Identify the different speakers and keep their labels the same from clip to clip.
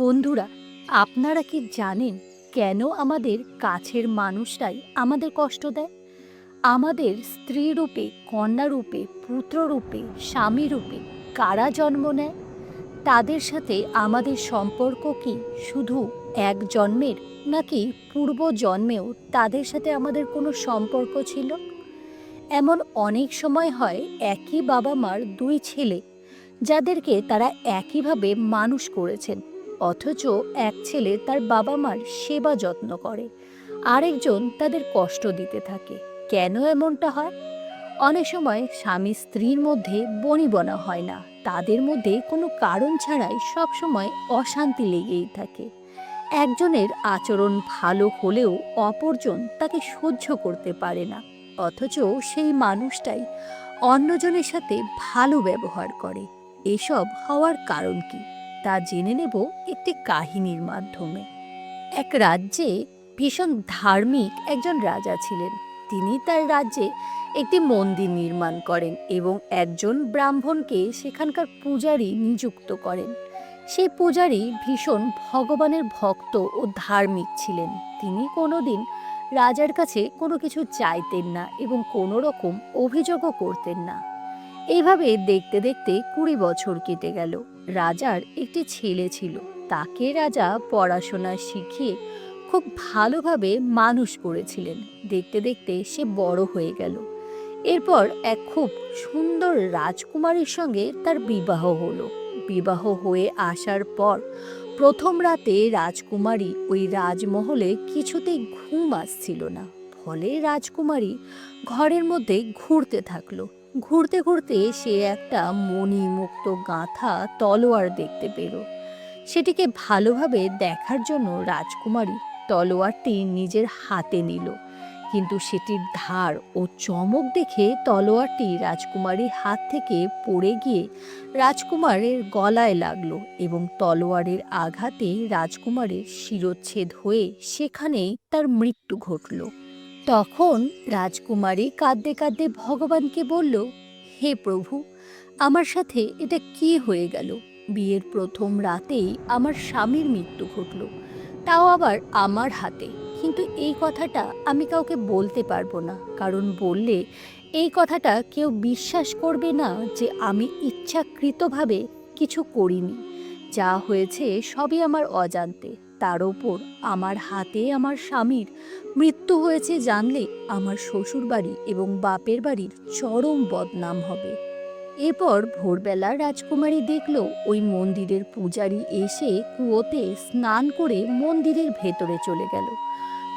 Speaker 1: বন্ধুরা, আপনারা কি জানেন কেন আমাদের কাছের মানুষরাই আমাদের কষ্ট দেয়? আমাদের স্ত্রী রূপে, কন্যা রূপে, পুত্র রূপে, স্বামী রূপে কারা জন্ম নেয়? তাদের সাথে আমাদের সম্পর্ক কি শুধু এক জন্মের নাকি পূর্ব জন্মেও তাদের সাথে আমাদের কোনো সম্পর্ক ছিল? এমন অনেক সময় হয় একই বাবা মার দুই ছেলে, যাদেরকে তারা একইভাবে মানুষ করেছেন। অথচ এক ছেলে তার বাবা মার সেবা যত্ন করে। আরেকজন তাদের কষ্ট দিতে থাকে। কেন এমনটা হয়? অনেক সময় স্বামী স্ত্রীর মধ্যে বনিবনা হয় না। তাদের মধ্যে কোনো কারণ ছাড়াই সবসময় অশান্তি লেগেই থাকে। একজনের আচরণ ভালো হলেও অপরজন তাকে সহ্য করতে পারে না। অথচ সেই মানুষটাই অন্যজনের সাথে ভালো ব্যবহার করে। এসব হওয়ার কারণ কি? তা জেনে নেব একটি কাহিনীর মাধ্যমে। এক রাজ্যে ভীষণ ধার্মিক একজন রাজা ছিলেন। তিনি তার রাজ্যে একটি মন্দির নির্মাণ করেন এবং একজন ব্রাহ্মণকে সেখানকার পূজারী নিযুক্ত করেন। সেই পূজারী ভীষণ ভগবানের ভক্ত ও ধার্মিক ছিলেন। তিনি কোনোদিন রাজার কাছে কোনো কিছু চাইতেন না এবং কোনো রকম অভিযোগও করতেন না। এইভাবে দেখতে দেখতে কুড়ি বছর কেটে গেল। রাজার একটি ছেলে ছিল। তাকে রাজা পড়াশোনা শিখিয়ে খুব ভালোভাবে মানুষ করেছিলেন। দেখতে দেখতে সে বড় হয়ে গেল। এরপর এক খুব সুন্দর রাজকুমারীর সঙ্গে তার বিবাহ হলো। বিবাহ হয়ে আসার পর প্রথম রাতে রাজকুমারী ওই রাজমহলে কিছুতেই ঘুম আসছিল না। ফলে রাজকুমারী ঘরের মধ্যে ঘুরতে থাকল। ঘুরতে ঘুরতে সে একটা মণিমুক্ত গাঁথা তলোয়ার দেখতে পেল। সেটিকে ভালোভাবে দেখার জন্য রাজকুমারী তলোয়ারটি নিজের হাতে নিল। কিন্তু সেটির ধার ও চমক দেখে তলোয়ারটি রাজকুমারীর হাত থেকে পড়ে গিয়ে রাজকুমারের গলায় লাগল এবং তলোয়ারের আঘাতে রাজকুমারের শিরচ্ছেদ হয়ে সেখানেই তার মৃত্যু ঘটল। তখন রাজকুমারী কাঁদতে কাঁদতে ভগবানকে বলল, হে প্রভু, আমার সাথে এটা কি হয়ে গেল? বিয়ের প্রথম রাতেই আমার স্বামীর মৃত্যু ঘটল। তাও আবার আমার হাতে। কিন্তু এই কথাটা আমি কাউকে বলতে পারব না। কারণ বললে এই কথাটা কেউ বিশ্বাস করবে না যে আমি ইচ্ছাকৃতভাবে কিছু করিনি। যা হয়েছে সবই আমার অজান্তে। তার ওপর আমার হাতে আমার স্বামীর মৃত্যু হয়েছে জানলে আমার শ্বশুরবাড়ি এবং বাপের বাড়ির চরম বদনাম হবে। এরপর ভোরবেলা রাজকুমারী দেখল ওই মন্দিরের পূজারী এসে কুয়োতে স্নান করে মন্দিরের ভেতরে চলে গেল।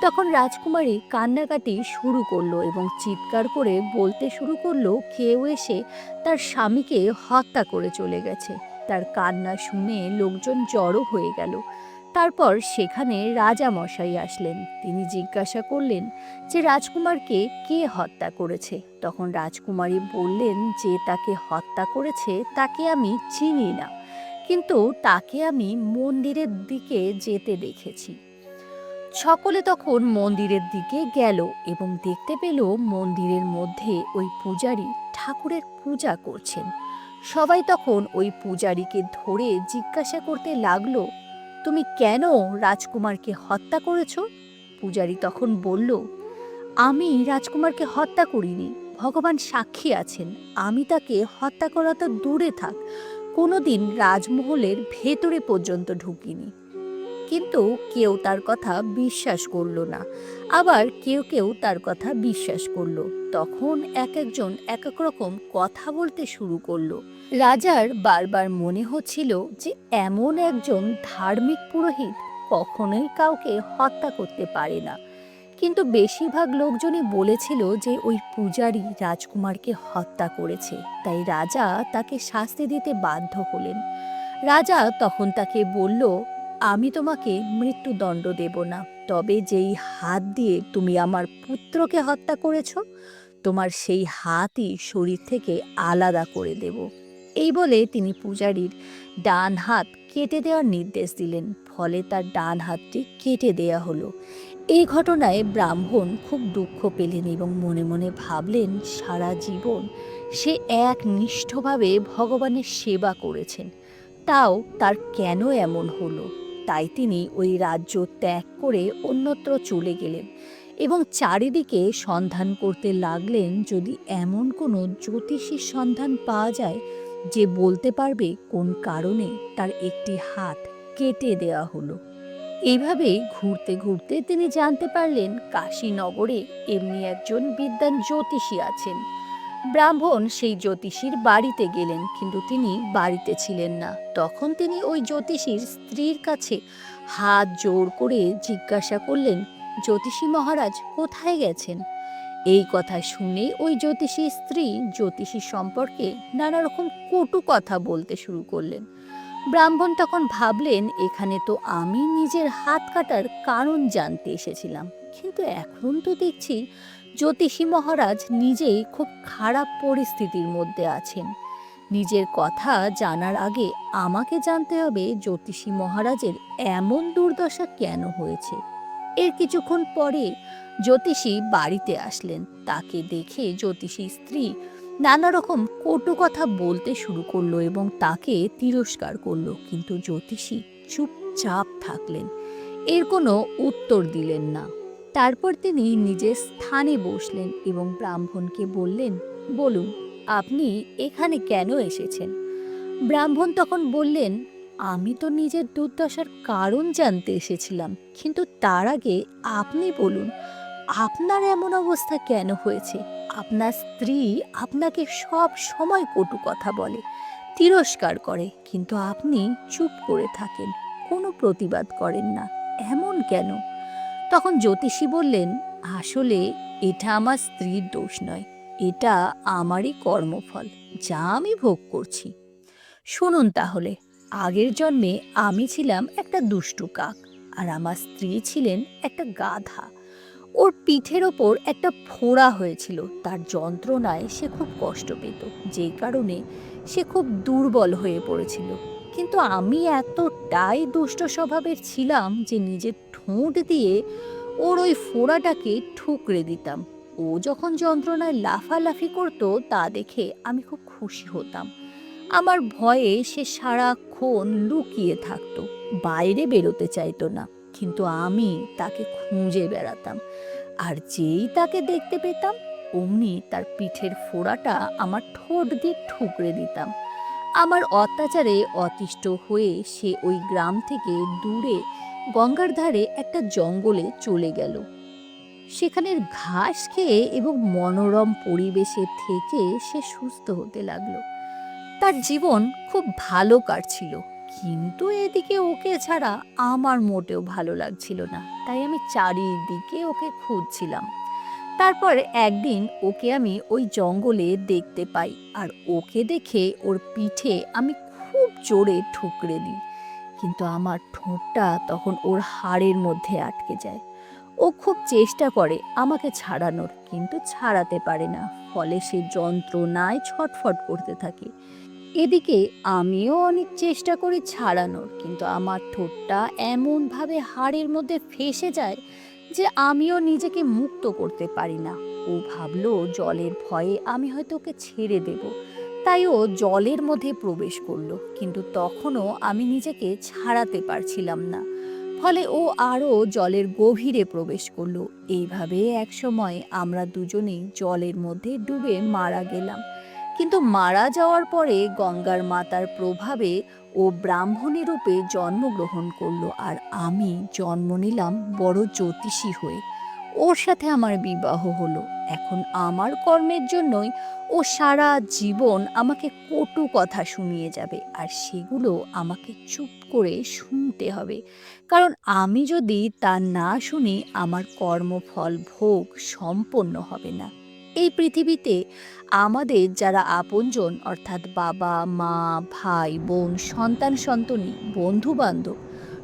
Speaker 1: তখন রাজকুমারী কান্নাকাটি শুরু করল এবং চিৎকার করে বলতে শুরু করল, কেউ এসে তার স্বামীকে হত্যা করে চলে গেছে। তার কান্না শুনে লোকজন জড়ো হয়ে গেল। তারপর সেখানে রাজা মশাই আসলেন। তিনি জিজ্ঞাসা করলেন যে, রাজকুমারকে কে হত্যা করেছে? তখন রাজকুমারী বললেন যে, তাকে হত্যা করেছে, তাকে আমি চিনি না, কিন্তু তাকে আমি মন্দিরের দিকে যেতে দেখেছি। সকলে তখন মন্দিরের দিকে গেল এবং দেখতে পেল মন্দিরের মধ্যে ওই পূজারী ঠাকুরের পূজা করছেন। সবাই তখন ওই পূজারীকে ধরে জিজ্ঞাসা করতে লাগল তুমি কেন রাজকুমারকে হত্যা করেছ? পূজারী তখন বলল, আমি রাজকুমারকে হত্যা করিনি। ভগবান সাক্ষী আছেন। আমি তাকে হত্যা করা তো দূরে থাক। কোনোদিন রাজমহলের ভেতরে পর্যন্ত ঢুকিনি। কিন্তু কেউ তার কথা বিশ্বাস করল না। আবার কেউ কেউ তার কথা বিশ্বাস করল। তখন এক একজন এক এক রকম কথা বলতে শুরু করল। রাজার বারবার মনে হচ্ছিল যে এমন একজন ধার্মিক পুরোহিত কখনোই কাউকে হত্যা করতে পারে না। কিন্তু বেশিরভাগ লোকজনই বলেছিল যে ওই পূজারী রাজকুমারকে হত্যা করেছে। তাই রাজা তাকে শাস্তি দিতে বাধ্য হলেন। রাজা তখন তাকে বলল আমি তোমাকে মৃত্যুদণ্ড দেব না। তবে যেই হাত দিয়ে তুমি আমার পুত্রকে হত্যা করেছ, তোমার সেই হাতই শরীর থেকে আলাদা করে দেব। এই বলে তিনি পূজারীর ডান হাত কেটে দেওয়ার নির্দেশ দিলেন, ফলে তার ডান হাতটি কেটে দেয়া হলো। এই ঘটনায় ব্রাহ্মণ খুব দুঃখ পেলেন এবং মনে মনে ভাবলেন, সারা জীবন সে এক নিষ্ঠভাবে ভগবানের সেবা করেছেন। তাও তার কেন এমন হলো? তাই তিনি ওই রাজ্য ত্যাগ করে অন্যত্র চলে গেলেন এবং চারিদিকে সন্ধান করতে লাগলেন যদি এমন কোনো জ্যোতিষীর সন্ধান পাওয়া যায় যে বলতে পারবে কোন কারণে তার একটি হাত কেটে দেওয়া হলো। এইভাবে ঘুরতে ঘুরতে তিনি জানতে পারলেন কাশীনগরে এমনি একজন বিদ্যান জ্যোতিষী আছেন। ব্রাহ্মণ সেই জ্যোতিষীর বাড়িতে গেলেন, কিন্তু তিনি বাড়িতে ছিলেন না। তখন তিনি ওই জ্যোতিষীর স্ত্রীর কাছে হাত জোর করে জিজ্ঞাসা করলেন, জ্যোতিষী মহারাজ, কোথায় গেছেন? এই কথা শুনে ওই জ্যোতিষী স্ত্রী জ্যোতিষী সম্পর্কে নানা রকম কটু কথা বলতে শুরু করলেন। ব্রাহ্মণ তখন ভাবলেন, এখানে তো আমি নিজের হাত কাটার কারণ জানতে এসেছিলাম। কিন্তু এখন তো দেখছি জ্যোতিষী মহারাজ নিজেই খুব খারাপ পরিস্থিতির মধ্যে আছেন। নিজের কথা জানার আগে আমাকে জানতে হবে জ্যোতিষী মহারাজের এমন দুর্দশা কেন হয়েছে। এর কিছুক্ষণ পরে জ্যোতিষী বাড়িতে আসলেন। তাকে দেখে জ্যোতিষী স্ত্রী নানা রকম কটু কথা বলতে শুরু করল এবং তাকে তিরস্কার করল। কিন্তু জ্যোতিষী চুপচাপ থাকলেন। এর কোনো উত্তর দিলেন না। তারপর তিনি নিজের স্থানে বসলেন এবং ব্রাহ্মণকে বললেন, বলুন, আপনি এখানে কেন এসেছেন? ব্রাহ্মণ তখন বললেন, আমি তো নিজের দুর্দশার কারণ জানতে এসেছিলাম, কিন্তু তার আগে আপনি বলুন, আপনার এমন অবস্থা কেন হয়েছে? আপনার স্ত্রী আপনাকে সব সময় কটু কথা বলে, তিরস্কার করে, কিন্তু আপনি চুপ করে থাকেন, কোনো প্রতিবাদ করেন না, এমন কেন? তখন জ্যোতিষী বললেন, আসলে এটা আমার স্ত্রীর দোষ নয়, এটা আমারই কর্মফল, যা আমি ভোগ করছি। শুনুন তাহলে, আগের জন্মে আমি ছিলাম একটা দুষ্টু কাক, আর আমার স্ত্রী ছিলেন একটা গাধা। ওর পিঠের ওপর একটা ফোড়া হয়েছিল, তার যন্ত্রণায় সে খুব কষ্ট পেত, যেই কারণে সে খুব দুর্বল হয়ে পড়েছিল। কিন্তু আমি এতটাই দুষ্ট স্বভাবের ছিলাম যে নিজের ঠোঁট দিয়ে ওর ওই ফোড়াটাকে ঠুকরে দিতাম। ও যখন যন্ত্রণায় লাফালাফি করতো, তা দেখে আমি খুব খুশি হতাম। আমার ভয়ে সে সারাক্ষণ লুকিয়ে থাকতো, বাইরে বেরোতে চাইতো না। কিন্তু আমি তাকে খুঁজে বেড়াতাম। আর যেই তাকে দেখতে পেতাম, অমনি তার পিঠের ফোড়াটা আমার ঠোঁট দিয়ে ঠুকরে দিতাম। আমার অত্যাচারে অতিষ্ঠ হয়ে সে ওই গ্রাম থেকে দূরে গঙ্গার ধারে একটা জঙ্গলে চলে গেল। সেখানের ঘাস খেয়ে এবং মনোরম পরিবেশে থেকে সে সুস্থ হতে লাগল। তার জীবন খুব ভালো কাটছিল, কিন্তু এদিকে ওকে ছাড়া আমার মোটেও ভালো লাগছিল না, তাই আমি চারিদিকে ওকে খুঁজছিলাম। তারপর একদিন ওকে আমি ওই জঙ্গলে দেখতে পাই আর ওকে দেখে ওর পিঠে আমি খুব জোরে ঠুকরে দিই। কিন্তু আমার ঠোঁটটা তখন ওর হাড়ের মধ্যে আটকে যায়। ও খুব চেষ্টা করে আমাকে ছাড়ানোর, কিন্তু ছাড়াতে পারে না। ফলে সে যন্ত্রণায় ছটফট করতে থাকে। এদিকে আমিও অনেক চেষ্টা করি ছাড়ানোর, কিন্তু আমার ঠোঁটটা এমনভাবে হাড়ের মধ্যে ফেসে যায় যে আমিও নিজেকে মুক্ত করতে পারি না। ও ভাবলো, জলের ভয়ে আমি হয়তো ওকে ছেড়ে দেব। তাই ও জলের মধ্যে প্রবেশ করল, কিন্তু তখনও আমি নিজেকে ছাড়াতে পারছিলাম না। ফলে ও আরও জলের গভীরে প্রবেশ করল। এইভাবে একসময় আমরা দুজনেই জলের মধ্যে ডুবে মারা গেলাম। কিন্তু মারা যাওয়ার পরে গঙ্গার মাতার প্রভাবে ও ব্রাহ্মণী রূপে জন্মগ্রহণ করল আর আমি জন্ম নিলাম বড় জ্যোতিষী হয়ে। ওর সাথে আমার বিবাহ হলো। এখন আমার কর্মের জন্যই ও সারা জীবন আমাকে কটু কথা শুনিয়ে যাবে আর সেগুলো আমাকে চুপ করে শুনতে হবে। কারণ আমি যদি তা না শুনি, আমার কর্মফল ভোগ সম্পন্ন হবে না। এই পৃথিবীতে আমাদের যারা আপনজন, অর্থাৎ বাবা, মা, ভাই, বোন, সন্তান সন্তনি বন্ধু বান্ধব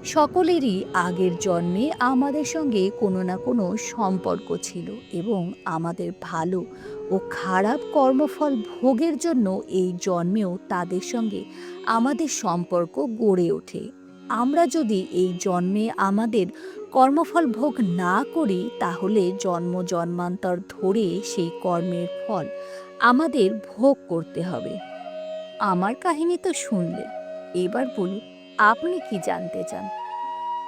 Speaker 1: সকলেরই আগের জন্মে আমাদের সঙ্গে কোনো না কোনো সম্পর্ক ছিল এবং আমাদের ভালো ও খারাপ কর্মফল ভোগের জন্য এই জন্মেও তাদের সঙ্গে আমাদের সম্পর্ক গড়ে ওঠে। আমরা যদি এই জন্মে আমাদের কর্মফল ভোগ না করি, তাহলে জন্ম জন্মান্তর ধরে সেই কর্মের ফল আমাদের ভোগ করতে হবে। আমার কাহিনী তো শুনলে। এবার বলুন, আপনি কি জানতে চান?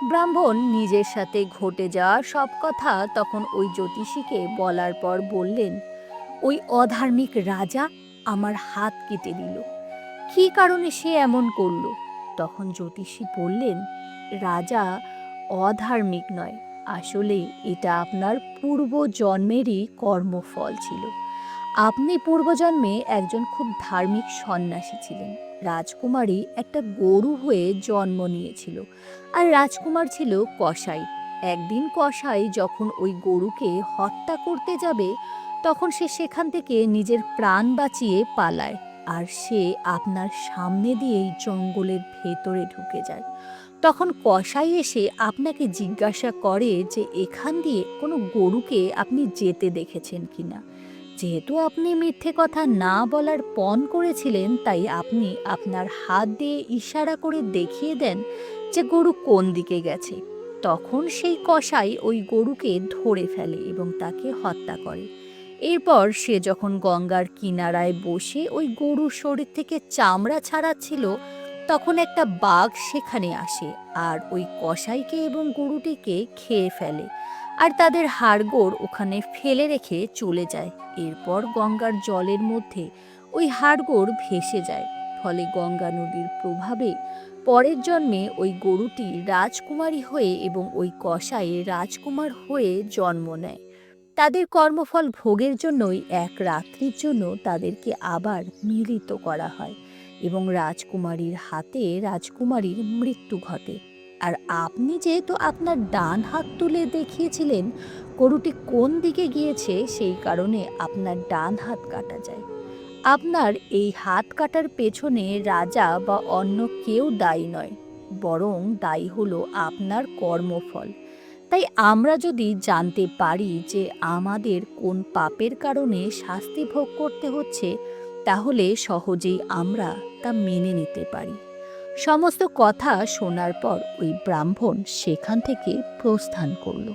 Speaker 1: ব্রাহ্মণ নিজের সাথে ঘটে যাওয়া সব কথা তখন ওই জ্যোতিষীকে বলার পর বললেন, ওই অধার্মিক রাজা আমার হাত কেটে দিল। কী কারণে সে এমন করল? তখন জ্যোতিষী বললেন, রাজা, অধার্মিক নয়। আসলে এটা আপনার পূর্ব জন্মেরই কর্মফল ছিল। আপনি পূর্বজন্মে একজন খুব ধার্মিক সন্ন্যাসী ছিলেন। রাজকুমারী একটা গরু হয়ে জন্ম নিয়েছিল আর রাজকুমার ছিল কসাই। একদিন কসাই যখন ওই গরুকে হত্যা করতে যাবে, তখন সে সেখান থেকে নিজের প্রাণ বাঁচিয়ে পালায়। আর সে আপনার সামনে দিয়েই জঙ্গলের ভেতরে ঢুকে যায়। তখন কষাই এসে আপনাকে জিজ্ঞাসা করে যে এখান দিয়ে কোনো গরুকে আপনি যেতে দেখেছেন কি না যেহেতু আপনি মিথ্যে কথা না বলার পণ করেছিলেন, তাই আপনি আপনার হাত দিয়ে ইশারা করে দেখিয়ে দেন যে গরু কোন দিকে গেছে। তখন সেই কষাই ওই গরুকে ধরে ফেলে এবং তাকে হত্যা করে। এরপর সে যখন গঙ্গার কিনারায় বসে ওই গরুর শরীর থেকে চামড়া ছাড়াচ্ছিল, তখন একটা বাঘ সেখানে আসে আর ওই কসাইকে এবং গরুটিকে খেয়ে ফেলে আর তাদের হাড়গোড় ওখানে ফেলে রেখে চলে যায়। এরপর গঙ্গার জলের মধ্যে ওই হাড়গোড় ভেসে যায়, ফলে গঙ্গা নদীর প্রভাবে পরের জন্মে ওই গরুটি রাজকুমারী হয়ে এবং ওই কসাই রাজকুমার হয়ে জন্ম নেয়। তাদের কর্মফল ভোগের জন্যই এক রাত্রির জন্য তাদেরকে আবার মিলিত করা হয় এবং রাজকুমারীর হাতে রাজকুমারীর মৃত্যু ঘটে। আর আপনি যেহেতু আপনার ডান হাত তুলে দেখিয়েছিলেন, গরুটি কোন দিকে গিয়েছে সেই কারণে আপনার ডান হাত কাটা যায়। আপনার এই হাত কাটার পেছনে রাজা বা অন্য কেউ দায়ী নয়, বরং দায়ী হলো আপনার কর্মফল। তাই আমরা যদি জানতে পারি যে আমাদের কোন পাপের কারণে শাস্তি ভোগ করতে হচ্ছে, তাহলে সহজেই আমরা তা মেনে নিতে পারি। সমস্ত কথা শোনার পর ওই ব্রাহ্মণ সেখান থেকে প্রস্থান করল।